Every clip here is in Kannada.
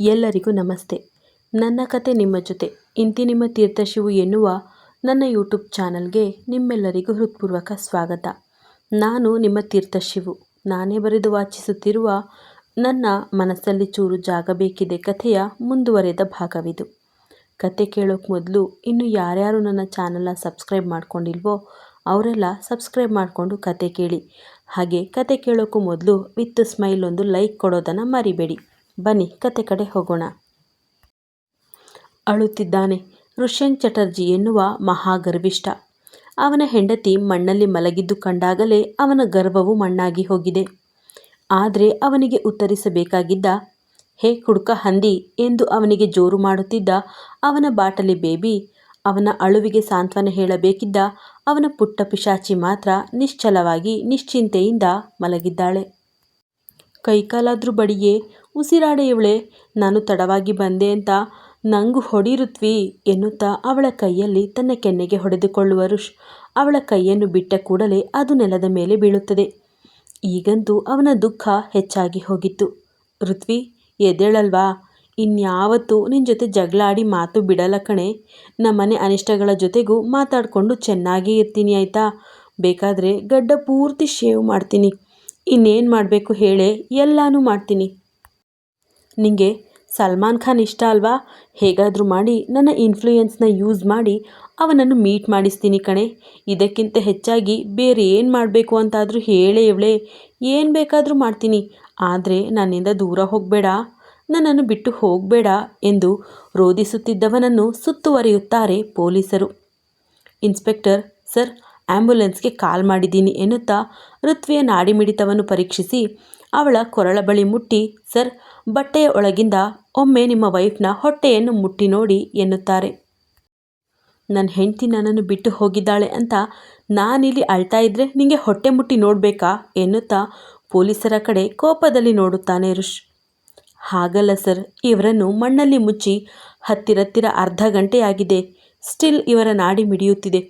ಎಲ್ಲರಿಗೂ ನಮಸ್ತೆ. ನನ್ನ ಕತೆ ನಿಮ್ಮ ಜೊತೆ. ಇಂತಿ ನಿಮ್ಮ ತೀರ್ಥಶಿವು ಎನ್ನುವ ನನ್ನ ಯೂಟ್ಯೂಬ್ ಚಾನಲ್ಗೆ ನಿಮ್ಮೆಲ್ಲರಿಗೂ ಹೃತ್ಪೂರ್ವಕ ಸ್ವಾಗತ. ನಾನು ನಿಮ್ಮ ತೀರ್ಥಶಿವು. ನಾನೇ ಬರೆದು ವಾಚಿಸುತ್ತಿರುವ ನನ್ನ ಮನಸ್ಸಲ್ಲಿ ಚೂರು ಜಾಗ ಬೇಕಿದೆ ಕಥೆಯ ಮುಂದುವರೆದ ಭಾಗವಿದು. ಕತೆ ಕೇಳೋಕ್ಕೆ ಮೊದಲು ಇನ್ನು ಯಾರ್ಯಾರು ನನ್ನ ಚಾನಲ್ನ ಸಬ್ಸ್ಕ್ರೈಬ್ ಮಾಡ್ಕೊಂಡಿಲ್ವೋ ಅವರೆಲ್ಲ ಸಬ್ಸ್ಕ್ರೈಬ್ ಮಾಡಿಕೊಂಡು ಕತೆ ಕೇಳಿ. ಹಾಗೆ ಕತೆ ಕೇಳೋಕ್ಕೂ ಮೊದಲು ವಿತ್ ಸ್ಮೈಲ್ ಒಂದು ಲೈಕ್ ಕೊಡೋದನ್ನು ಮರಿಬೇಡಿ. ಬನ್ನಿ, ಕತೆ ಕಡೆ ಹೋಗೋಣ. ಅಳುತ್ತಿದ್ದಾನೆ. ಋಷ್ಯನ್ ಚಟರ್ಜಿ ಎನ್ನುವ ಮಹಾಗರ್ವಿಷ್ಠ. ಅವನ ಹೆಂಡತಿ ಮಣ್ಣಲ್ಲಿ ಮಲಗಿದ್ದು ಕಂಡಾಗಲೇ ಅವನ ಗರ್ವವು ಮಣ್ಣಾಗಿ ಹೋಗಿದೆ. ಆದರೆ ಅವನಿಗೆ ಉತ್ತರಿಸಬೇಕಾಗಿದ್ದ, ಹೇ ಕುಡುಕ ಹಂದಿ ಎಂದು ಅವನಿಗೆ ಜೋರು ಮಾಡುತ್ತಿದ್ದ ಅವನ ಬಾಟಲಿ ಬೇಬಿ, ಅವನ ಅಳುವಿಗೆ ಸಾಂತ್ವನ ಹೇಳಬೇಕಿದ್ದ ಅವನ ಪುಟ್ಟ ಪಿಶಾಚಿ ಮಾತ್ರ ನಿಶ್ಚಲವಾಗಿ ನಿಶ್ಚಿಂತೆಯಿಂದ ಮಲಗಿದ್ದಾಳೆ. ಕೈಕಾಲಾದ್ರೂ ಬಡಿಯೇ ಉಸಿರಾಡೆ ಇವಳೆ ನಾನು ತಡವಾಗಿ ಬಂದೆ ಅಂತ ನಂಗು ಹೊಡಿರುತ್ವಿ ಎನ್ನುತ್ತಾ ಅವಳ ಕೈಯಲ್ಲಿ ತನ್ನ ಕೆನ್ನೆಗೆ ಹೊಡೆದುಕೊಳ್ಳುವ ಋಷ್ ಅವಳ ಕೈಯನ್ನು ಬಿಟ್ಟ ಕೂಡಲೇ ಅದು ನೆಲದ ಮೇಲೆ ಬೀಳುತ್ತದೆ. ಈಗಂತೂ ಅವನ ದುಃಖ ಹೆಚ್ಚಾಗಿ ಹೋಗಿತ್ತು. ಋತ್ವಿ, ಎದ್ದೇಳಲ್ವಾ? ಇನ್ಯಾವತ್ತೂ ನಿನ್ನ ಜೊತೆ ಜಗಳಾಡಿ ಮಾತು ಬಿಡಲ್ಲ ಕಣೆ. ನಮ್ಮನೆ ಅನಿಷ್ಟಗಳ ಜೊತೆಗೂ ಮಾತಾಡಿಕೊಂಡು ಚೆನ್ನಾಗೇ ಇರ್ತೀನಿ ಆಯಿತಾ? ಬೇಕಾದರೆ ಗಡ್ಡ ಪೂರ್ತಿ ಶೇವ್ ಮಾಡ್ತೀನಿ. ಇನ್ನೇನು ಮಾಡಬೇಕು ಹೇಳಿ ಎಲ್ಲನೂ ಮಾಡ್ತೀನಿ. ನಿಂಗೆ ಸಲ್ಮಾನ್ ಖಾನ್ ಇಷ್ಟ ಅಲ್ವಾ? ಹೇಗಾದರೂ ಮಾಡಿ ನನ್ನ ಇನ್ಫ್ಲೂಯೆನ್ಸ್ನ ಯೂಸ್ ಮಾಡಿ ಅವನನ್ನು ಮೀಟ್ ಮಾಡಿಸ್ತೀನಿ ಕಣೆ. ಇದಕ್ಕಿಂತ ಹೆಚ್ಚಾಗಿ ಬೇರೆ ಏನು ಮಾಡಬೇಕು ಅಂತಾದರೂ ಹೇಳೇ ಇವಳೆ ಏನು ಬೇಕಾದರೂ ಮಾಡ್ತೀನಿ. ಆದರೆ ನನ್ನಿಂದ ದೂರ ಹೋಗಬೇಡ. ನನ್ನನ್ನು ಬಿಟ್ಟು ಹೋಗಬೇಡ ಎಂದು ರೋಧಿಸುತ್ತಿದ್ದವನನ್ನು ಸುತ್ತುವರಿಯುತ್ತಾರೆ ಪೊಲೀಸರು. ಇನ್ಸ್ಪೆಕ್ಟರ್ ಸರ್ ಆ್ಯಂಬುಲೆನ್ಸ್ಗೆ ಕಾಲ್ ಮಾಡಿದ್ದೀನಿ ಎನ್ನುತ್ತಾ ಋತ್ವಿಯ ನಾಡಿಮಿಡಿತವನ್ನು ಪರೀಕ್ಷಿಸಿ, ಅವಳ ಕೊರಳ ಬಳಿ ಮುಟ್ಟಿ, ಸರ್, ಬಟ್ಟೆಯ ಒಳಗಿಂದ ಒಮ್ಮೆ ನಿಮ್ಮ ವೈಫ್ನ ಹೊಟ್ಟೆಯನ್ನು ಮುಟ್ಟಿ ನೋಡಿ ಎನ್ನುತ್ತಾರೆ. ನನ್ನ ಹೆಂಡತಿ ನನ್ನನ್ನು ಬಿಟ್ಟು ಹೋಗಿದ್ದಾಳೆ ಅಂತ ನಾನಿಲ್ಲಿ ಅಳ್ತಾ ಇದ್ದರೆ ನಿಮಗೆ ಹೊಟ್ಟೆ ಮುಟ್ಟಿ ನೋಡಬೇಕಾ? ಎನ್ನುತ್ತಾ ಪೊಲೀಸರ ಕಡೆ ಕೋಪದಲ್ಲಿ ನೋಡುತ್ತಾನೆ ರುಷ್ ಹಾಗಲ್ಲ ಸರ್, ಇವರನ್ನು ಮಣ್ಣಲ್ಲಿ ಮುಚ್ಚಿ ಹತ್ತಿರತ್ತಿರ ಅರ್ಧ ಗಂಟೆಯಾಗಿದೆ. ಸ್ಟಿಲ್ ಇವರ ನಾಡಿ ಮಿಡಿಯುತ್ತಿದೆ.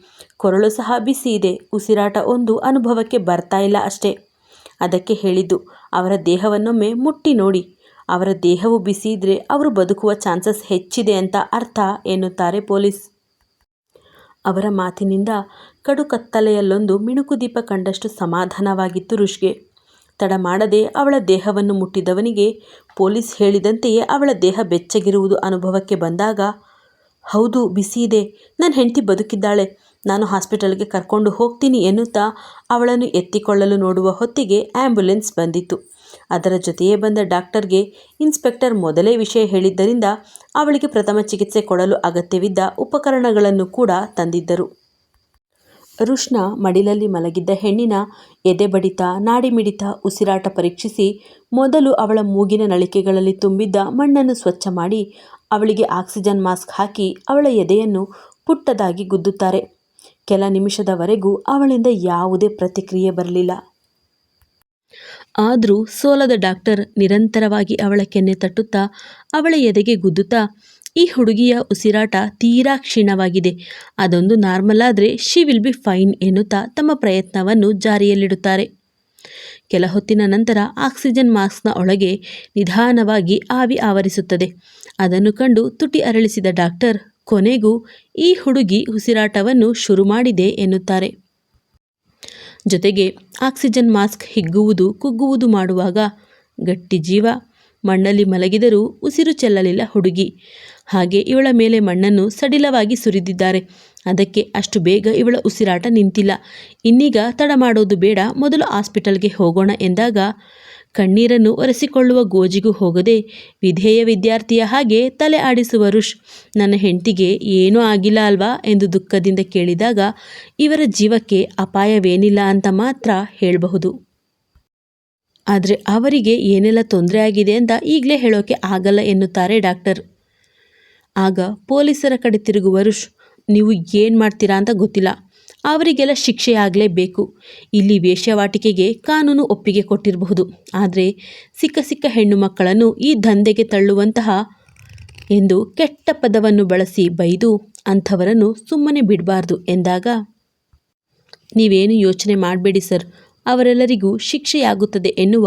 ಕೊರಳು ಸಹ ಬಿಸಿ ಇದೆ ಉಸಿರಾಟ ಒಂದು ಅನುಭವಕ್ಕೆ ಬರ್ತಾ ಇಲ್ಲ ಅಷ್ಟೇ. ಅದಕ್ಕೆ ಹೇಳಿದ್ದು, ಅವರ ದೇಹವನ್ನೊಮ್ಮೆ ಮುಟ್ಟಿ ನೋಡಿ. ಅವರ ದೇಹವು ಬಿಸಿ ಇದ್ರೆ ಅವರು ಬದುಕುವ ಚಾನ್ಸಸ್ ಹೆಚ್ಚಿದೆ ಅಂತ ಅರ್ಥ ಎನ್ನುತ್ತಾರೆ ಪೊಲೀಸ್. ಅವರ ಮಾತಿನಿಂದ ಕಡು ಕತ್ತಲೆಯಲ್ಲೊಂದು ಮಿಣುಕು ದೀಪ ಕಂಡಷ್ಟು ಸಮಾಧಾನವಾಗಿತ್ತು ಋಷ್ಗೆ ತಡ ಮಾಡದೆ ಅವಳ ದೇಹವನ್ನು ಮುಟ್ಟಿದವನಿಗೆ ಪೊಲೀಸ್ ಹೇಳಿದಂತೆಯೇ ಅವಳ ದೇಹ ಬೆಚ್ಚಗಿರುವುದು ಅನುಭವಕ್ಕೆ ಬಂದಾಗ, ಹೌದು ಬಿಸಿ ಇದೆ ನನ್ನ ಹೆಂಡತಿ ಬದುಕಿದ್ದಾಳೆ. ನಾನು ಹಾಸ್ಪಿಟಲ್ಗೆ ಕರ್ಕೊಂಡು ಹೋಗ್ತೀನಿ ಎನ್ನುತ್ತಾ ಅವಳನ್ನು ಎತ್ತಿಕೊಳ್ಳಲು ನೋಡುವ ಹೊತ್ತಿಗೆ ಆ್ಯಂಬುಲೆನ್ಸ್ ಬಂದಿತ್ತು. ಅದರ ಜೊತೆಯೇ ಬಂದ ಡಾಕ್ಟರ್ಗೆ ಇನ್ಸ್ಪೆಕ್ಟರ್ ಮೊದಲೇ ವಿಷಯ ಹೇಳಿದ್ದರಿಂದ ಅವಳಿಗೆ ಪ್ರಥಮ ಚಿಕಿತ್ಸೆ ಕೊಡಲು ಅಗತ್ಯವಿದ್ದ ಉಪಕರಣಗಳನ್ನು ಕೂಡ ತಂದಿದ್ದರು. ರುಷ್ಣ ಮಡಿಲಲ್ಲಿ ಮಲಗಿದ್ದ ಹೆಣ್ಣಿನ ಎದೆ ಬಡಿತ ನಾಡಿಮಿಡಿತ ಉಸಿರಾಟ ಪರೀಕ್ಷಿಸಿ ಮೊದಲು ಅವಳ ಮೂಗಿನ ನಳಿಕೆಗಳಲ್ಲಿ ತುಂಬಿದ್ದ ಮಣ್ಣನ್ನು ಸ್ವಚ್ಛ ಮಾಡಿ ಅವಳಿಗೆ ಆಕ್ಸಿಜನ್ ಮಾಸ್ಕ್ ಹಾಕಿ ಅವಳ ಎದೆಯನ್ನು ಪುಟ್ಟದಾಗಿ ಗುದ್ದುತ್ತಾರೆ. ಕೆಲ ನಿಮಿಷದವರೆಗೂ ಅವಳಿಂದ ಯಾವುದೇ ಪ್ರತಿಕ್ರಿಯೆ ಬರಲಿಲ್ಲ. ಆದರೂ ಸೋಲದ ಡಾಕ್ಟರ್ ನಿರಂತರವಾಗಿ ಅವಳ ಕೆನ್ನೆ ತಟ್ಟುತ್ತಾ, ಅವಳ ಎದೆಗೆ ಗುದ್ದುತ್ತಾ, ಈ ಹುಡುಗಿಯ ಉಸಿರಾಟ ತೀರಾ ಕ್ಷೀಣವಾಗಿದೆ. ಅದೊಂದು ನಾರ್ಮಲ್ ಆದರೆ ಶಿ ವಿಲ್ ಬಿ ಫೈನ್ ಎನ್ನುತ್ತಾ ತಮ್ಮ ಪ್ರಯತ್ನವನ್ನು ಜಾರಿಯಲ್ಲಿಡುತ್ತಾರೆ. ಕೆಲ ಹೊತ್ತಿನ ನಂತರ ಆಕ್ಸಿಜನ್ ಮಾಸ್ಕ್ನ ಒಳಗೆ ನಿಧಾನವಾಗಿ ಆವಿ ಆವರಿಸುತ್ತದೆ. ಅದನ್ನು ಕಂಡು ತುಟಿ ಅರಳಿಸಿದ ಡಾಕ್ಟರ್ ಕೊನೆಗೂ ಈ ಹುಡುಗಿ ಉಸಿರಾಟವನ್ನು ಶುರು ಮಾಡಿದೆ ಎನ್ನುತ್ತಾರೆ. ಜೊತೆಗೆ ಆಕ್ಸಿಜನ್ ಮಾಸ್ಕ್ ಹಿಗ್ಗುವುದು, ಕುಗ್ಗುವುದು ಮಾಡುವಾಗ ಗಟ್ಟಿ ಜೀವ, ಮಣ್ಣಲ್ಲಿ ಮಲಗಿದರೂ ಉಸಿರು ಚೆಲ್ಲಲಿಲ್ಲ ಹುಡುಗಿ. ಹಾಗೆ ಇವಳ ಮೇಲೆ ಮಣ್ಣನ್ನು ಸಡಿಲವಾಗಿ ಸುರಿದಿದ್ದಾರೆ. ಅದಕ್ಕೆ ಅಷ್ಟು ಬೇಗ ಇವಳ ಉಸಿರಾಟ ನಿಂತಿಲ್ಲ. ಇನ್ನೀಗ ತಡ ಮಾಡೋದು ಬೇಡ, ಮೊದಲು ಹಾಸ್ಪಿಟಲ್ಗೆ ಹೋಗೋಣ ಎಂದಾಗ ಕಣ್ಣೀರನ್ನು ಒರೆಸಿಕೊಳ್ಳುವ ಗೋಜಿಗೂ ಹೋಗದೆ ವಿಧೇಯ ವಿದ್ಯಾರ್ಥಿಯ ಹಾಗೆ ತಲೆ ಆಡಿಸುವ ಋಷ್ ನನ್ನ ಹೆಂಡತಿಗೆ ಏನೂ ಆಗಿಲ್ಲ ಅಲ್ವಾ ಎಂದು ದುಃಖದಿಂದ ಕೇಳಿದಾಗ ಇವರ ಜೀವಕ್ಕೆ ಅಪಾಯವೇನಿಲ್ಲ ಅಂತ ಮಾತ್ರ ಹೇಳಬಹುದು. ಆದರೆ ಅವರಿಗೆ ಏನೆಲ್ಲ ತೊಂದರೆ ಆಗಿದೆ ಅಂತ ಈಗಲೇ ಹೇಳೋಕೆ ಆಗಲ್ಲ ಎನ್ನುತ್ತಾರೆ ಡಾಕ್ಟರ್. ಆಗ ಪೊಲೀಸರ ಕಡೆ ತಿರುಗುವ ಋಷ್ ನೀವು ಏನು ಮಾಡ್ತೀರಾ ಅಂತ ಗೊತ್ತಿಲ್ಲ. ಅವರಿಗೆಲ್ಲ ಶಿಕ್ಷೆಯಾಗಲೇಬೇಕು ಇಲ್ಲಿ ವೇಶ್ಯವಾಟಿಕೆಗೆ ಕಾನೂನು ಒಪ್ಪಿಗೆ ಕೊಟ್ಟಿರಬಹುದು. ಆದರೆ ಸಿಕ್ಕ ಸಿಕ್ಕ ಹೆಣ್ಣು ಮಕ್ಕಳನ್ನು ಈ ದಂಧೆಗೆ ತಳ್ಳುವಂತಹ ಎಂದು ಕೆಟ್ಟ ಪದವನ್ನು ಬಳಸಿ ಬೈದು ಅಂಥವರನ್ನು ಸುಮ್ಮನೆ ಬಿಡಬಾರ್ದು ಎಂದಾಗ, ನೀವೇನು ಯೋಚನೆ ಮಾಡಬೇಡಿ ಸರ್. ಅವರೆಲ್ಲರಿಗೂ ಶಿಕ್ಷೆಯಾಗುತ್ತದೆ ಎನ್ನುವ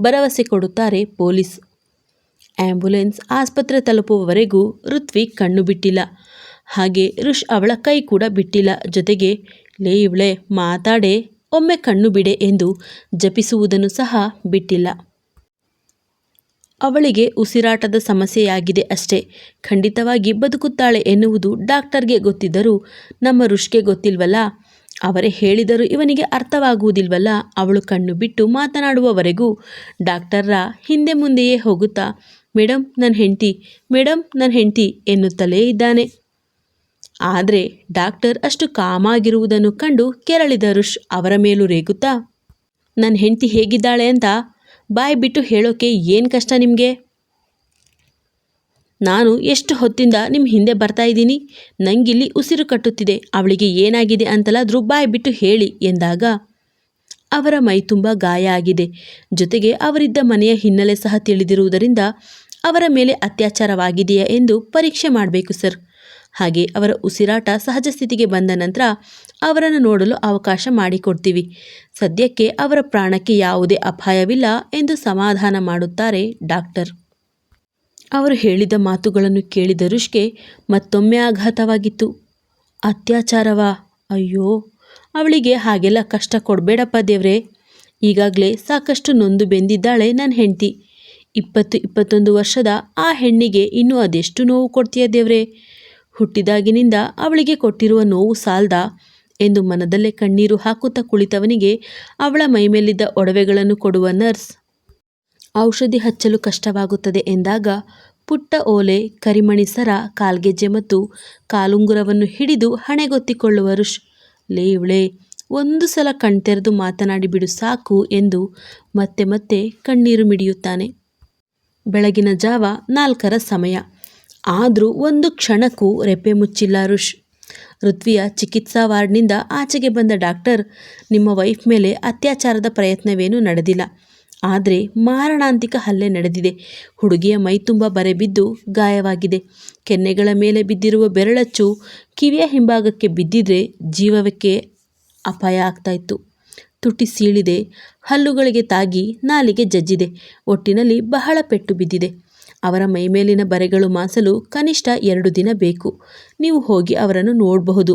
ಭರವಸೆ ಕೊಡುತ್ತಾರೆ ಪೊಲೀಸ್. ಆಂಬ್ಯುಲೆನ್ಸ್ ಆಸ್ಪತ್ರೆ ತಲುಪುವವರೆಗೂ ಋತ್ವಿಕ್ ಕಣ್ಣು ಬಿಟ್ಟಿಲ್ಲ. ಹಾಗೆ ರುಷ್ ಅವಳ ಕೈ ಕೂಡ ಬಿಟ್ಟಿಲ್ಲ. ಜೊತೆಗೆ, ಲೇ ಇವಳೆ, ಮಾತಾಡೆ, ಒಮ್ಮೆ ಕಣ್ಣು ಬಿಡೆ ಎಂದು ಜಪಿಸುವುದನ್ನು ಸಹ ಬಿಟ್ಟಿಲ್ಲ. ಅವಳಿಗೆ ಉಸಿರಾಟದ ಸಮಸ್ಯೆಯಾಗಿದೆ ಅಷ್ಟೇ. ಖಂಡಿತವಾಗಿ ಬದುಕುತ್ತಾಳೆ ಎನ್ನುವುದು ಡಾಕ್ಟರ್ಗೆ ಗೊತ್ತಿದ್ದರೂ ನಮ್ಮ ರುಷ್ಗೆ ಗೊತ್ತಿಲ್ವಲ್ಲ. ಅವರೇ ಹೇಳಿದರೂ ಇವನಿಗೆ ಅರ್ಥವಾಗುವುದಿಲ್ವಲ್ಲ. ಅವಳು ಕಣ್ಣು ಬಿಟ್ಟು ಮಾತನಾಡುವವರೆಗೂ ಡಾಕ್ಟರ್ರ ಹಿಂದೆ ಮುಂದೆಯೇ ಹೋಗುತ್ತಾ ಮೇಡಮ್ ನನ್ನ ಹೆಂಡತಿ ಮೇಡಮ್ ನನ್ನ ಹೆಂಡತಿ ಎನ್ನುತ್ತಲೇ ಇದ್ದಾನೆ. ಆದರೆ ಡಾಕ್ಟರ್ ಅಷ್ಟು ಕಾಮಾಗಿರುವುದನ್ನು ಕಂಡು ಕೆರಳಿದ ಋಷ್ ಅವರ ಮೇಲೂ ರೇಗುತ್ತಾ ನನ್ನ ಹೆಂಡತಿ ಹೇಗಿದ್ದಾಳೆ ಅಂತ ಬಾಯಿ ಬಿಟ್ಟು ಹೇಳೋಕೆ ಏನು ಕಷ್ಟ ನಿಮಗೆ? ನಾನು ಎಷ್ಟು ಹೊತ್ತಿಂದ ನಿಮ್ಮ ಹಿಂದೆ ಬರ್ತಾ ಇದ್ದೀನಿ, ನಂಗಿಲ್ಲಿ ಉಸಿರು ಕಟ್ಟುತ್ತಿದೆ, ಅವಳಿಗೆ ಏನಾಗಿದೆ ಅಂತಲಾದರೂ ಬಾಯಿ ಬಿಟ್ಟು ಹೇಳಿ ಎಂದಾಗ ಅವರ ಮೈ ತುಂಬ ಗಾಯ ಆಗಿದೆ. ಜೊತೆಗೆ ಅವರಿದ್ದ ಮನೆಯ ಹಿನ್ನೆಲೆ ಸಹ ತಿಳಿದಿರುವುದರಿಂದ ಅವರ ಮೇಲೆ ಅತ್ಯಾಚಾರವಾಗಿದೆಯಾ ಎಂದು ಪರೀಕ್ಷೆ ಮಾಡಬೇಕು ಸರ್. ಹಾಗೆ ಅವರ ಉಸಿರಾಟ ಸಹಜ ಸ್ಥಿತಿಗೆ ಬಂದ ನಂತರ ಅವರನ್ನು ನೋಡಲು ಅವಕಾಶ ಮಾಡಿಕೊಡ್ತೀವಿ. ಸದ್ಯಕ್ಕೆ ಅವರ ಪ್ರಾಣಕ್ಕೆ ಯಾವುದೇ ಅಪಾಯವಿಲ್ಲ ಎಂದು ಸಮಾಧಾನ ಮಾಡುತ್ತಾರೆ ಡಾಕ್ಟರ್. ಅವರು ಹೇಳಿದ ಮಾತುಗಳನ್ನು ಕೇಳಿದ ಋಷ್ಗೆ ಮತ್ತೊಮ್ಮೆ ಆಘಾತವಾಗಿತ್ತು. ಅತ್ಯಾಚಾರವಾ? ಅಯ್ಯೋ, ಅವಳಿಗೆ ಹಾಗೆಲ್ಲ ಕಷ್ಟ ಕೊಡಬೇಡಪ್ಪ ದೇವರೇ. ಈಗಾಗಲೇ ಸಾಕಷ್ಟು ನೊಂದು ಬೆಂದಿದ್ದಾಳೆ ನನ್ನ ಹೆಂಡತಿ. ಇಪ್ಪತ್ತು ಇಪ್ಪತ್ತೊಂದು ವರ್ಷದ ಆ ಹೆಣ್ಣಿಗೆ ಇನ್ನೂ ಅದೆಷ್ಟು ನೋವು ಕೊಡ್ತೀಯ ದೇವ್ರೆ? ಹುಟ್ಟಿದಾಗಿನಿಂದ ಅವಳಿಗೆ ಕೊಟ್ಟಿರುವ ನೋವು ಸಾಲ್ದ ಎಂದು ಮನದಲ್ಲೇ ಕಣ್ಣೀರು ಹಾಕುತ್ತಾ ಕುಳಿತವನಿಗೆ ಅವಳ ಮೈಮೇಲಿದ್ದ ಒಡವೆಗಳನ್ನು ಕೊಡುವ ನರ್ಸ್, ಔಷಧಿ ಹಚ್ಚಲು ಕಷ್ಟವಾಗುತ್ತದೆ ಎಂದಾಗ ಪುಟ್ಟ ಓಲೆ, ಕರಿಮಣಿ ಸರ ಕಾಲ್ಗೆಜ್ಜೆ ಮತ್ತು ಕಾಲುಂಗುರವನ್ನು ಹಿಡಿದು ಹಣೆಗೊತ್ತಿಕೊಳ್ಳುವ ಋಷ್, ಲೇ ಇವಳೆ, ಒಂದು ಸಲ ಕಣ್ತೆರೆದು ಮಾತನಾಡಿಬಿಡು ಸಾಕು ಎಂದು ಮತ್ತೆ ಮತ್ತೆ ಕಣ್ಣೀರು ಮಿಡಿಯುತ್ತಾನೆ. ಬೆಳಗಿನ ಜಾವ ನಾಲ್ಕರ ಸಮಯ. ಆದರೂ ಒಂದು ಕ್ಷಣಕ್ಕೂ ರೆಪ್ಪೆ ಮುಚ್ಚಿಲ್ಲ ಋಷ್. ಋತ್ವಿಯ ಚಿಕಿತ್ಸಾ ವಾರ್ಡ್ನಿಂದ ಆಚೆಗೆ ಬಂದ ಡಾಕ್ಟರ್, ನಿಮ್ಮ ವೈಫ್ ಮೇಲೆ ಅತ್ಯಾಚಾರದ ಪ್ರಯತ್ನವೇನೂ ನಡೆದಿಲ್ಲ. ಆದರೆ ಮಾರಣಾಂತಿಕ ಹಲ್ಲೆ ನಡೆದಿದೆ. ಹುಡುಗಿಯ ಮೈ ತುಂಬ ಬರೆ ಬಿದ್ದು ಗಾಯವಾಗಿದೆ. ಕೆನ್ನೆಗಳ ಮೇಲೆ ಬಿದ್ದಿರುವ ಬೆರಳಚ್ಚು ಕಿವಿಯ ಹಿಂಭಾಗಕ್ಕೆ ಬಿದ್ದಿದ್ರೆ ಜೀವಕ್ಕೆ ಅಪಾಯ ಆಗ್ತಾಯಿತ್ತು ತುಟಿ ಸೀಳಿದೆ, ಹಲ್ಲುಗಳಿಗೆ ತಾಗಿ ನಾಲಿಗೆ ಜಜ್ಜಿದೆ. ಒಟ್ಟಿನಲ್ಲಿ ಬಹಳ ಪೆಟ್ಟು ಬಿದ್ದಿದೆ. ಅವರ ಮೈಮೇಲಿನ ಬರೆಗಳು ಮಾಸಲು ಕನಿಷ್ಠ ಎರಡು ದಿನ ಬೇಕು. ನೀವು ಹೋಗಿ ಅವರನ್ನು ನೋಡಬಹುದು.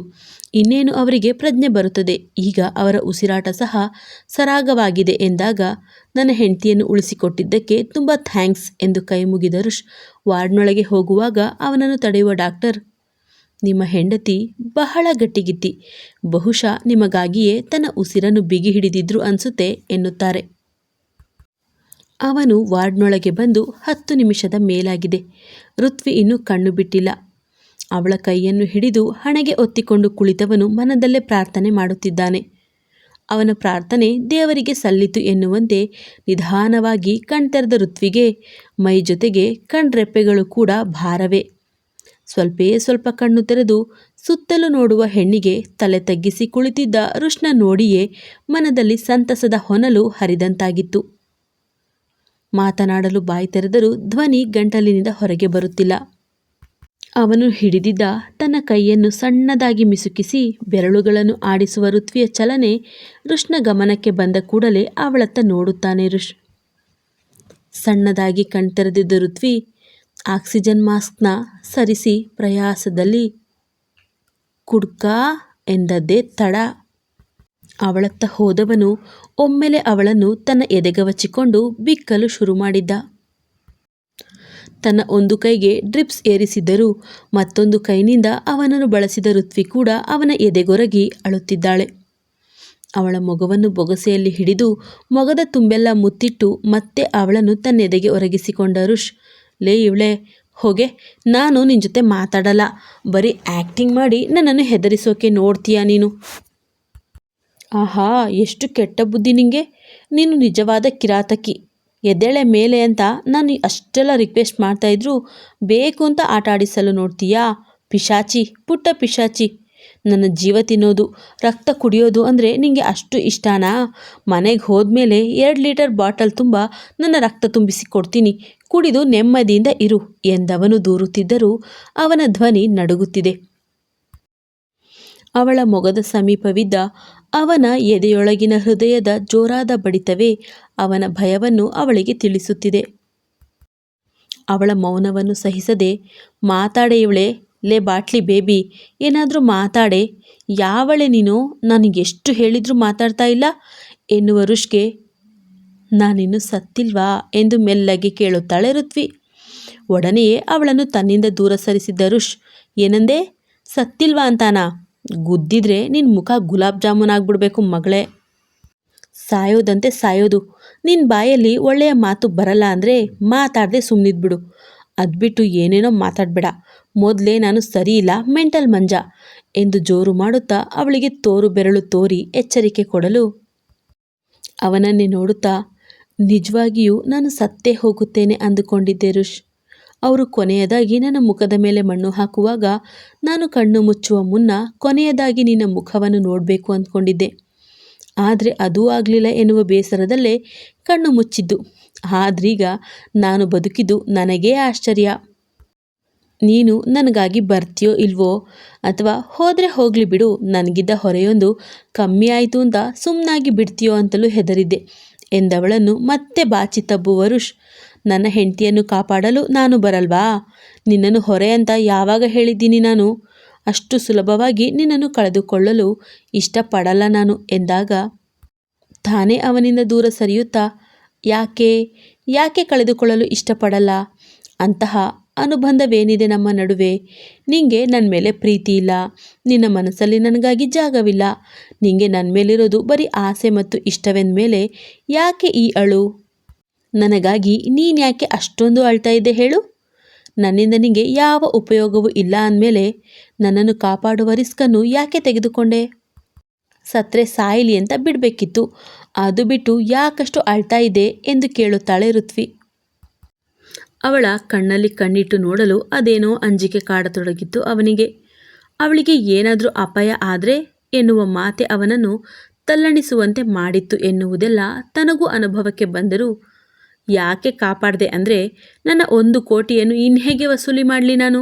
ಇನ್ನೇನು ಅವರಿಗೆ ಪ್ರಜ್ಞೆ ಬರುತ್ತದೆ. ಈಗ ಅವರ ಉಸಿರಾಟ ಸಹ ಸರಾಗವಾಗಿದೆ ಎಂದಾಗ ನನ್ನ ಹೆಂಡತಿಯನ್ನು ಉಳಿಸಿಕೊಟ್ಟಿದ್ದಕ್ಕೆ ತುಂಬ ಥ್ಯಾಂಕ್ಸ್ ಎಂದು ಕೈ ಮುಗಿದ ಋಷ್ ವಾರ್ಡ್ನೊಳಗೆ ಹೋಗುವಾಗ ಅವನನ್ನು ತಡೆಯುವ ಡಾಕ್ಟರ್, ನಿಮ್ಮ ಹೆಂಡತಿ ಬಹಳ ಗಟ್ಟಿಗಿತ್ತಿ. ಬಹುಶಃ ನಿಮಗಾಗಿಯೇ ತನ್ನ ಉಸಿರನ್ನು ಬಿಗಿ ಹಿಡಿದಿದ್ರು ಅನಿಸುತ್ತೆ ಎನ್ನುತ್ತಾರೆ. ಅವನು ವಾರ್ಡ್ನೊಳಗೆ ಬಂದು ಹತ್ತು ನಿಮಿಷದ ಮೇಲಾಗಿದೆ. ಋತ್ವಿ ಇನ್ನೂ ಕಣ್ಣು ಬಿಟ್ಟಿಲ್ಲ. ಅವಳ ಕೈಯನ್ನು ಹಿಡಿದು ಹಣೆಗೆ ಒತ್ತಿಕೊಂಡು ಕುಳಿತವನು ಮನದಲ್ಲೇ ಪ್ರಾರ್ಥನೆ ಮಾಡುತ್ತಿದ್ದಾನೆ. ಅವನ ಪ್ರಾರ್ಥನೆ ದೇವರಿಗೆ ಸಲ್ಲಿತು ಎನ್ನುವಂತೆ ನಿಧಾನವಾಗಿ ಕಣ್ತೆರೆದ ಋತ್ವಿಗೆ, ಮೈ ಜೊತೆಗೆ ಕಣ್ರೆಪ್ಪೆಗಳು ಕೂಡ ಭಾರವೇ. ಸ್ವಲ್ಪೇ ಸ್ವಲ್ಪ ಕಣ್ಣು ತೆರೆದು ಸುತ್ತಲೂ ನೋಡುವ ಹೆಣ್ಣಿಗೆ ತಲೆ ತಗ್ಗಿಸಿ ಕುಳಿತಿದ್ದ ಋಷ್ಣ ನೋಡಿಯೇ ಮನದಲ್ಲಿ ಸಂತಸದ ಹೊನಲು ಹರಿದಂತಾಗಿತ್ತು. ಮಾತನಾಡಲು ಬಾಯಿ ತೆರೆದರೂ ಧ್ವನಿ ಗಂಟಲಿನಿಂದ ಹೊರಗೆ ಬರುತ್ತಿಲ್ಲ. ಅವನು ಹಿಡಿದಿದ್ದ ತನ್ನ ಕೈಯನ್ನು ಸಣ್ಣದಾಗಿ ಮಿಸುಕಿಸಿ ಬೆರಳುಗಳನ್ನು ಆಡಿಸುವ ಋತ್ವಿಯ ಚಲನೆ ಋಷ್ನ ಗಮನಕ್ಕೆ ಬಂದ ಕೂಡಲೇ ಅವಳತ್ತ ನೋಡುತ್ತಾನೆ ಋಷ್. ಸಣ್ಣದಾಗಿ ಕಣ್ತೆರೆದಿದ್ದ ಋತ್ವಿ ಆಕ್ಸಿಜನ್ ಮಾಸ್ಕ್ನ ಸರಿಸಿ ಪ್ರಯಾಸದಲ್ಲಿ, ಕುಡ್ಕಾ ಎಂದದ್ದೇ ತಡ. ಅವಳತ್ತ ಹೋದವನು ಒಮ್ಮೆಲೆ ಅವಳನ್ನು ತನ್ನ ಎದೆಗವಚಿಕೊಂಡು ಬಿಕ್ಕಲು ಶುರು ಮಾಡಿದ್ದ. ತನ್ನ ಒಂದು ಕೈಗೆ ಡ್ರಿಪ್ಸ್ ಏರಿಸಿದ್ದರು ಮತ್ತೊಂದು ಕೈನಿಂದ ಅವನನ್ನು ಬಳಸಿದ ಋತ್ವಿ ಕೂಡ ಅವನ ಎದೆಗೊರಗಿ ಅಳುತ್ತಿದ್ದಾಳೆ. ಅವಳ ಮೊಗವನ್ನು ಬೊಗಸೆಯಲ್ಲಿ ಹಿಡಿದು ಮೊಗದ ತುಂಬೆಲ್ಲ ಮುತ್ತಿಟ್ಟು ಮತ್ತೆ ಅವಳನ್ನು ತನ್ನೆದೆಗೆ ಒರಗಿಸಿಕೊಂಡ ಋಷ್, ಲೇ ಇವಳೆ, ಹೋಗೆ, ನಾನು ನಿನ್ನ ಜೊತೆ ಮಾತಾಡಲ್ಲ. ಬರೀ ಆ್ಯಕ್ಟಿಂಗ್ ಮಾಡಿ ನನ್ನನ್ನು ಹೆದರಿಸೋಕೆ ನೋಡ್ತೀಯಾ ನೀನು? ಆಹಾ, ಎಷ್ಟು ಕೆಟ್ಟ ಬುದ್ಧಿ ನಿಂಗೆ? ನೀನು ನಿಜವಾದ ಕಿರಾತಕಿ. ಎದೆಳೆ ಮೇಲೆ ಅಂತ ನಾನು ಅಷ್ಟೆಲ್ಲ ರಿಕ್ವೆಸ್ಟ್ ಮಾಡ್ತಾಯಿದ್ರು ಬೇಕು ಅಂತ ಆಟ ಆಡಿಸಲು ನೋಡ್ತೀಯಾ? ಪಿಶಾಚಿ, ಪುಟ್ಟ ಪಿಶಾಚಿ. ನನ್ನ ಜೀವ ತಿನ್ನೋದು, ರಕ್ತ ಕುಡಿಯೋದು ಅಂದರೆ ನಿಂಗೆ ಅಷ್ಟು ಇಷ್ಟನಾ? ಮನೆಗೆ ಹೋದ್ಮೇಲೆ ಎರಡು ಲೀಟರ್ ಬಾಟಲ್ ತುಂಬ ನನ್ನ ರಕ್ತ ತುಂಬಿಸಿ ಕೊಡ್ತೀನಿ. ಕುಡಿದು ನೆಮ್ಮದಿಯಿಂದ ಇರು ಎಂದವನು ದೂರುತ್ತಿದ್ದರೂ ಅವನ ಧ್ವನಿ ನಡುಗುತ್ತಿದೆ. ಅವಳ ಮೊಗದ ಸಮೀಪವಿದ್ದ ಅವನ ಎದೆಯೊಳಗಿನ ಹೃದಯದ ಜೋರಾದ ಬಡಿತವೇ ಅವನ ಭಯವನ್ನು ಅವಳಿಗೆ ತಿಳಿಸುತ್ತಿದೆ. ಅವಳ ಮೌನವನ್ನು ಸಹಿಸದೆ, ಮಾತಾಡೆ ಇವಳೆ, ಲೇ ಬಾಟ್ಲಿ ಬೇಬಿ, ಏನಾದರೂ ಮಾತಾಡೆ, ಯಾವಳೆ ನೀನು? ನನಗೆಷ್ಟು ಹೇಳಿದರೂ ಮಾತಾಡ್ತಾ ಇಲ್ಲ? ಎನ್ನುವ ರುಷ್ಗೆ ನಾನಿನ್ನು ಸತ್ತಿಲ್ವಾ? ಎಂದು ಮೆಲ್ಲಗೆ ಕೇಳುತ್ತಾಳೆ ಋತ್ವಿ. ಒಡನೆಯೇ ಅವಳನ್ನು ತನ್ನಿಂದ ದೂರ ಸರಿಸಿದ್ದ ರುಷ್, ಏನಂದೆ? ಸತ್ತಿಲ್ವಾ ಅಂತಾನಾ? ಗುದ್ದಿದ್ರೆ ನಿನ್ನ ಮುಖ ಗುಲಾಬ್ ಜಾಮೂನ್ ಆಗ್ಬಿಡ್ಬೇಕು ಮಗಳೇ. ಸಾಯೋದಂತೆ ಸಾಯೋದು. ನಿನ್ನ ಬಾಯಲ್ಲಿ ಒಳ್ಳೆಯ ಮಾತು ಬರಲ್ಲ ಅಂದರೆ ಮಾತಾಡದೆ ಸುಮ್ಮನಿದ್ಬಿಡು ಅದ್ಬಿಟ್ಟು ಏನೇನೋ ಮಾತಾಡಬೇಡ. ಮೊದಲೇ ನಾನು ಸರಿ ಇಲ್ಲ, ಮೆಂಟಲ್ ಮಂಜ ಎಂದು ಜೋರು ಮಾಡುತ್ತಾ ಅವಳಿಗೆ ತೋರು ಬೆರಳು ತೋರಿ ಎಚ್ಚರಿಕೆ ಕೊಡಲು ಅವನನ್ನೇ ನೋಡುತ್ತಾ, ನಿಜವಾಗಿಯೂ ನಾನು ಸತ್ತೇ ಹೋಗುತ್ತೇನೆ ಅಂದುಕೊಂಡಿದ್ದೆ ರುಷ್. ಅವರು ಕೊನೆಯದಾಗಿ ನನ್ನ ಮುಖದ ಮೇಲೆ ಮಣ್ಣು ಹಾಕುವಾಗ ನಾನು ಕಣ್ಣು ಮುಚ್ಚುವ ಮುನ್ನ ಕೊನೆಯದಾಗಿ ನಿನ್ನ ಮುಖವನ್ನು ನೋಡಬೇಕು ಅಂದ್ಕೊಂಡಿದ್ದೆ. ಆದರೆ ಅದೂ ಆಗಲಿಲ್ಲ ಎನ್ನುವ ಬೇಸರದಲ್ಲೇ ಕಣ್ಣು ಮುಚ್ಚಿದ್ದು. ಆದ್ರೀಗ ನಾನು ಬದುಕಿದ್ದು ನನಗೇ ಆಶ್ಚರ್ಯ. ನೀನು ನನಗಾಗಿ ಬರ್ತೀಯೋ ಇಲ್ವೋ ಅಥವಾ ಹೋದರೆ ಹೋಗಲಿ ಬಿಡು, ನನಗಿದ್ದ ಹೊರೆಯೊಂದು ಕಮ್ಮಿ ಆಯಿತು ಅಂತ ಸುಮ್ಮನಾಗಿ ಬಿಡ್ತೀಯೋ ಅಂತಲೂ ಹೆದರಿದ್ದೆ ಎಂದವಳನ್ನು ಮತ್ತೆ ಬಾಚಿ ತಬ್ಬು ರುಷ್ ನನ್ನ ಹೆಂಡತಿಯನ್ನು ಕಾಪಾಡಲು ನಾನು ಬರಲ್ವಾ? ನಿನ್ನನ್ನು ಹೊರೆ ಅಂತ ಯಾವಾಗ ಹೇಳಿದ್ದೀನಿ ನಾನು? ಅಷ್ಟು ಸುಲಭವಾಗಿ ನಿನ್ನನ್ನು ಕಳೆದುಕೊಳ್ಳಲು ಇಷ್ಟಪಡಲ್ಲ ನಾನು ಎಂದಾಗ ತಾನೇ ಅವನಿಂದ ದೂರ ಸರಿಯುತ್ತಾ? ಯಾಕೆ? ಯಾಕೆ ಕಳೆದುಕೊಳ್ಳಲು ಇಷ್ಟಪಡಲ್ಲ? ಅಂತಹ ಅನುಬಂಧವೇನಿದೆ ನಮ್ಮ ನಡುವೆ? ನಿಂಗೆ ನನ್ನ ಮೇಲೆ ಪ್ರೀತಿ ಇಲ್ಲ. ನಿನ್ನ ಮನಸ್ಸಲ್ಲಿ ನನಗಾಗಿ ಜಾಗವಿಲ್ಲ. ನಿಂಗೆ ನನ್ನ ಮೇಲಿರೋದು ಬರೀ ಆಸೆ ಮತ್ತು ಇಷ್ಟವೆಂದ ಮೇಲೆ ಯಾಕೆ ಈ ಅಳು? ನನಗಾಗಿ ನೀನ್ಯಾಕೆ ಅಷ್ಟೊಂದು ಅಳ್ತಾ ಇದ್ದೆ ಹೇಳು? ನನ್ನಿಂದ ನಿನಗೆ ಯಾವ ಉಪಯೋಗವೂ ಇಲ್ಲ ಅಂದಮೇಲೆ ನನ್ನನ್ನು ಕಾಪಾಡುವ ರಿಸ್ಕನ್ನು ಯಾಕೆ ತೆಗೆದುಕೊಂಡೆ? ಸತ್ರೆ ಸಾಯಿಲಿ ಅಂತ ಬಿಡಬೇಕಿತ್ತು. ಅದು ಬಿಟ್ಟು ಯಾಕಷ್ಟು ಅಳ್ತಾ ಇದೆ ಎಂದು ಕೇಳುತ್ತಾಳೆ ಋತ್ವಿ. ಅವಳ ಕಣ್ಣಲ್ಲಿ ಕಣ್ಣಿಟ್ಟು ನೋಡಲು ಅದೇನೋ ಅಂಜಿಕೆ ಕಾಡತೊಡಗಿತ್ತು ಅವನಿಗೆ. ಅವಳಿಗೆ ಏನಾದರೂ ಅಪಾಯ ಆದರೆ ಎನ್ನುವ ಮಾತೆ ಅವನನ್ನು ತಲ್ಲಣಿಸುವಂತೆ ಮಾಡಿತ್ತು ಎನ್ನುವುದೆಲ್ಲ ತನಗೂ ಅನುಭವಕ್ಕೆ ಬಂದರೂ ಯಾಕೆ ಕಾಪಾಡಿದೆ ಅಂದರೆ ನನ್ನ ಒಂದು ಕೋಟಿಯನ್ನು ಇನ್ಹೇಗೆ ವಸೂಲಿ ಮಾಡಲಿ ನಾನು?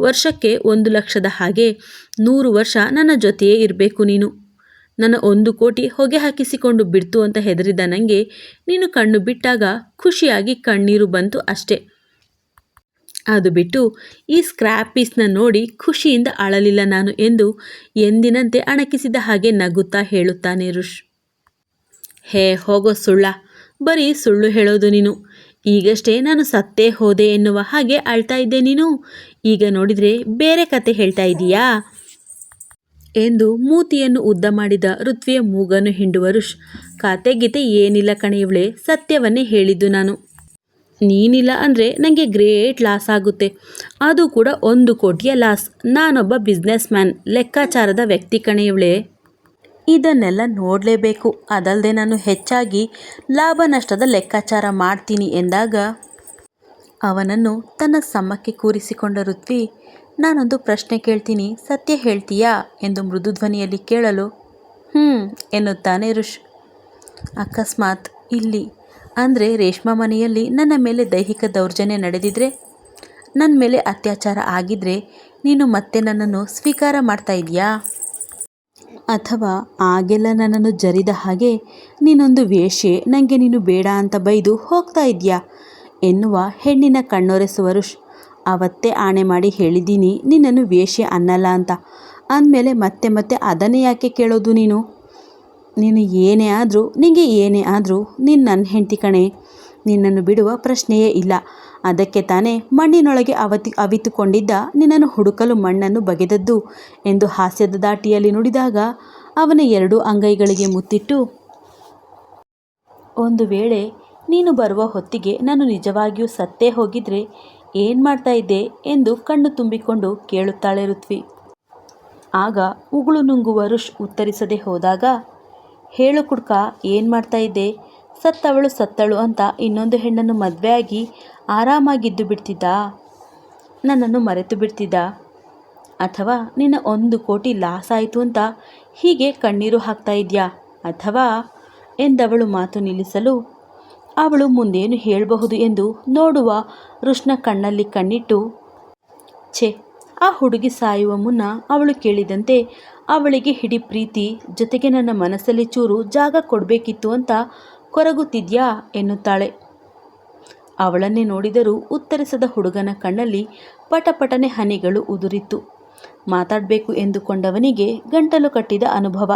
ವರ್ಷಕ್ಕೆ ಒಂದು ಲಕ್ಷದ ಹಾಗೆ ನೂರು ವರ್ಷ ನನ್ನ ಜೊತೆಯೇ ಇರಬೇಕು ನೀನು. ನನ್ನ ಒಂದು ಕೋಟಿ ಹೊಗೆ ಹಾಕಿಸಿಕೊಂಡು ಬಿಡ್ತು ಅಂತ ಹೆದರಿದ ನನಗೆ ನೀನು ಕಣ್ಣು ಬಿಟ್ಟಾಗ ಖುಷಿಯಾಗಿ ಕಣ್ಣೀರು ಬಂತು ಅಷ್ಟೇ. ಅದು ಬಿಟ್ಟು ಈ ಸ್ಕ್ರ್ಯಾಪ್ ಪೀಸ್ನ ನೋಡಿ ಖುಷಿಯಿಂದ ಅಳಲಿಲ್ಲ ನಾನು ಎಂದು ಎಂದಿನಂತೆ ಅಣಕಿಸಿದ ಹಾಗೆ ನಗುತ್ತಾ ಹೇಳುತ್ತಾನೆ ರುಷ್. ಹೇ ಹೋಗೋ ಸುಳ್ಳ. ಬರೀ ಸುಳ್ಳು ಹೇಳೋದು ನೀನು. ಈಗಷ್ಟೇ ನಾನು ಸತ್ತೇ ಹೋದೆ ಎನ್ನುವ ಹಾಗೆ ಅಳ್ತಾ ಇದ್ದೆ ನೀನು. ಈಗ ನೋಡಿದರೆ ಬೇರೆ ಕತೆ ಹೇಳ್ತಾ ಇದೀಯಾ? ಎಂದು ಮೂತಿಯನ್ನು ಉದ್ದ ಮಾಡಿದ ಋತ್ವಿಯ ಮೂಗನ್ನು ಹಿಂಡುವ ರುಷ್ ಕಾತೆ ಗೀತೆ ಏನಿಲ್ಲ ಕಣೆಯವಳೆ, ಸತ್ಯವನ್ನೇ ಹೇಳಿದ್ದು ನಾನು. ನೀನಿಲ್ಲ ಅಂದರೆ ನನಗೆ ಗ್ರೇಟ್ ಲಾಸ್ ಆಗುತ್ತೆ. ಅದು ಕೂಡ ಒಂದು ಕೋಟಿಯ ಲಾಸ್. ನಾನೊಬ್ಬ ಬಿಸ್ನೆಸ್ ಮ್ಯಾನ್ ಲೆಕ್ಕಾಚಾರದ ವ್ಯಕ್ತಿ ಕಣೆಯವಳೆ. ಇದನ್ನೆಲ್ಲ ನೋಡಲೇಬೇಕು. ಅದಲ್ಲದೆ ನಾನು ಹೆಚ್ಚಾಗಿ ಲಾಭ ನಷ್ಟದ ಲೆಕ್ಕಾಚಾರ ಮಾಡ್ತೀನಿ ಎಂದಾಗ ಅವನನ್ನು ತನ್ನ ಸಮ್ಮಕ್ಕೆ ಕೂರಿಸಿಕೊಂಡ ಋತ್ವಿ, ನಾನೊಂದು ಪ್ರಶ್ನೆ ಕೇಳ್ತೀನಿ, ಸತ್ಯ ಹೇಳ್ತೀಯಾ ಎಂದು ಮೃದು ಧ್ವನಿಯಲ್ಲಿ ಕೇಳಲು. ಹ್ಞೂ ಎನ್ನುತ್ತಾನೆ ಋಷ್. ಅಕಸ್ಮಾತ್, ಇಲ್ಲಿ. ಅಂದರೆ ರೇಷ್ಮಾ ಮನೆಯಲ್ಲಿ ನನ್ನ ಮೇಲೆ ದೈಹಿಕ ದೌರ್ಜನ್ಯ ನಡೆದಿದ್ರೆ ನನ್ನ ಮೇಲೆ ಅತ್ಯಾಚಾರ ಆಗಿದ್ರೆ ನೀನು ಮತ್ತೆ ನನ್ನನ್ನು ಸ್ವೀಕಾರ ಮಾಡ್ತಾ ಇದೆಯಾ? ಅಥವಾ ಆಗೆಲ್ಲ ನನ್ನನ್ನು ಜರಿದ ಹಾಗೆ ನೀನೊಂದು ವೇಷೆ ನನಗೆ ನೀನು ಬೇಡ ಅಂತ ಬೈದು ಹೋಗ್ತಾ ಇದೆಯಾ ಎನ್ನುವ ಹೆಣ್ಣಿನ ಕಣ್ಣೊರೆಸುವರು ಅವತ್ತೇ ಆಣೆ ಮಾಡಿ ಹೇಳಿದ್ದೀನಿ, ನಿನ್ನನ್ನು ವೇಶ್ಯೆ ಅನ್ನಲ್ಲ ಅಂತ. ಅಂದಮೇಲೆ ಮತ್ತೆ ಮತ್ತೆ ಅದನ್ನೇ ಯಾಕೆ ಕೇಳೋದು ನೀನು? ನೀನು ಏನೇ ಆದರೂ ನಿನಗೆ ಏನೇ ಆದರೂ ನೀನು ನನ್ನ ಹೆಂಡತಿ ಕಣೆ. ನಿನ್ನನ್ನು ಬಿಡುವ ಪ್ರಶ್ನೆಯೇ ಇಲ್ಲ. ಅದಕ್ಕೆ ತಾನೇ ಮಣ್ಣಿನೊಳಗೆ ಅವತಿ ಅವಿತುಕೊಂಡಿದ್ದ ನಿನ್ನನ್ನು ಹುಡುಕಲು ಮಣ್ಣನ್ನು ಬಗೆದದ್ದು ಎಂದು ಹಾಸ್ಯದ ದಾಟಿಯಲ್ಲಿ ನುಡಿದಾಗ ಅವನ ಎರಡೂ ಅಂಗೈಗಳಿಗೆ ಮುತ್ತಿಟ್ಟು, ಒಂದು ವೇಳೆ ನೀನು ಬರುವ ಹೊತ್ತಿಗೆ ನಾನು ನಿಜವಾಗಿಯೂ ಸತ್ತೇ ಹೋಗಿದ್ರೆ ಏನು ಮಾಡ್ತಾ ಇದ್ದೆ? ಎಂದು ಕಣ್ಣು ತುಂಬಿಕೊಂಡು ಕೇಳುತ್ತಾಳೆ ಋತ್ವಿ. ಆಗ ಉಗುಳು ನುಂಗುವ ಋಷ್ ಉತ್ತರಿಸದೆ ಹೋದಾಗ, ಹೇಳು ಕುಡ್ಕ, ಏನು ಮಾಡ್ತಾ ಇದ್ದೆ? ಸತ್ತವಳು ಸತ್ತಳು ಅಂತ ಇನ್ನೊಂದು ಹೆಣ್ಣನ್ನು ಮದುವೆಯಾಗಿ ಆರಾಮಾಗಿದ್ದು ಬಿಡ್ತಿದ್ದ? ನನ್ನನ್ನು ಮರೆತು ಬಿಡ್ತಿದ್ದ? ಅಥವಾ ನಿನ್ನ ಒಂದು ಕೋಟಿ ಲಾಸ್ ಆಯಿತು ಅಂತ ಹೀಗೆ ಕಣ್ಣೀರು ಹಾಕ್ತಾ ಇದೆಯಾ? ಅಥವಾ? ಎಂದವಳು ಮಾತು ನಿಲ್ಲಿಸಲು ಅವಳು ಮುಂದೇನು ಹೇಳಬಹುದು ಎಂದು ನೋಡುವ ಋಷ್ಣ ಕಣ್ಣಲ್ಲಿ ಕಣ್ಣಿಟ್ಟು, ಛೆ, ಆ ಹುಡುಗಿ ಸಾಯುವ ಮುನ್ನ ಅವಳು ಕೇಳಿದಂತೆ ಅವಳಿಗೆ ಹಿಡಿ ಪ್ರೀತಿ, ಜೊತೆಗೆ ನನ್ನ ಮನಸ್ಸಲ್ಲಿ ಚೂರು ಜಾಗ ಕೊಡಬೇಕಿತ್ತು ಅಂತ ಕೊರಗುತ್ತಿದ್ಯಾ? ಎನ್ನುತ್ತಾಳೆ. ಅವಳನ್ನೇ ನೋಡಿದರೂ ಉತ್ತರಿಸದ ಹುಡುಗನ ಕಣ್ಣಲ್ಲಿ ಪಟಪಟನೆ ಹನಿಗಳು ಉದುರಿತ್ತು. ಮಾತಾಡಬೇಕು ಎಂದುಕೊಂಡವನಿಗೆ ಗಂಟಲು ಕಟ್ಟಿದ ಅನುಭವ.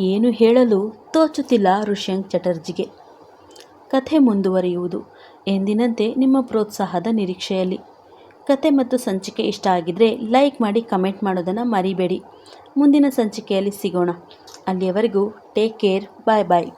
ಏನು ಹೇಳಲು ತೋಚುತ್ತಿಲ್ಲ ಋಷ್ಯಂಕ್ ಚಟರ್ಜಿಗೆ. ಕಥೆ ಮುಂದುವರಿಯುವುದು. ಎಂದಿನಂತೆ ನಿಮ್ಮ ಪ್ರೋತ್ಸಾಹದ ನಿರೀಕ್ಷೆಯಲ್ಲಿ. ಕತೆ ಮತ್ತು ಸಂಚಿಕೆ ಇಷ್ಟ ಆಗಿದ್ದರೆ ಲೈಕ್ ಮಾಡಿ ಕಮೆಂಟ್ ಮಾಡೋದನ್ನು ಮರಿಬೇಡಿ. ಮುಂದಿನ ಸಂಚಿಕೆಯಲ್ಲಿ ಸಿಗೋಣ. ಅಲ್ಲಿಯವರೆಗೂ ಟೇಕ್ ಕೇರ್, ಬಾಯ್ ಬಾಯ್.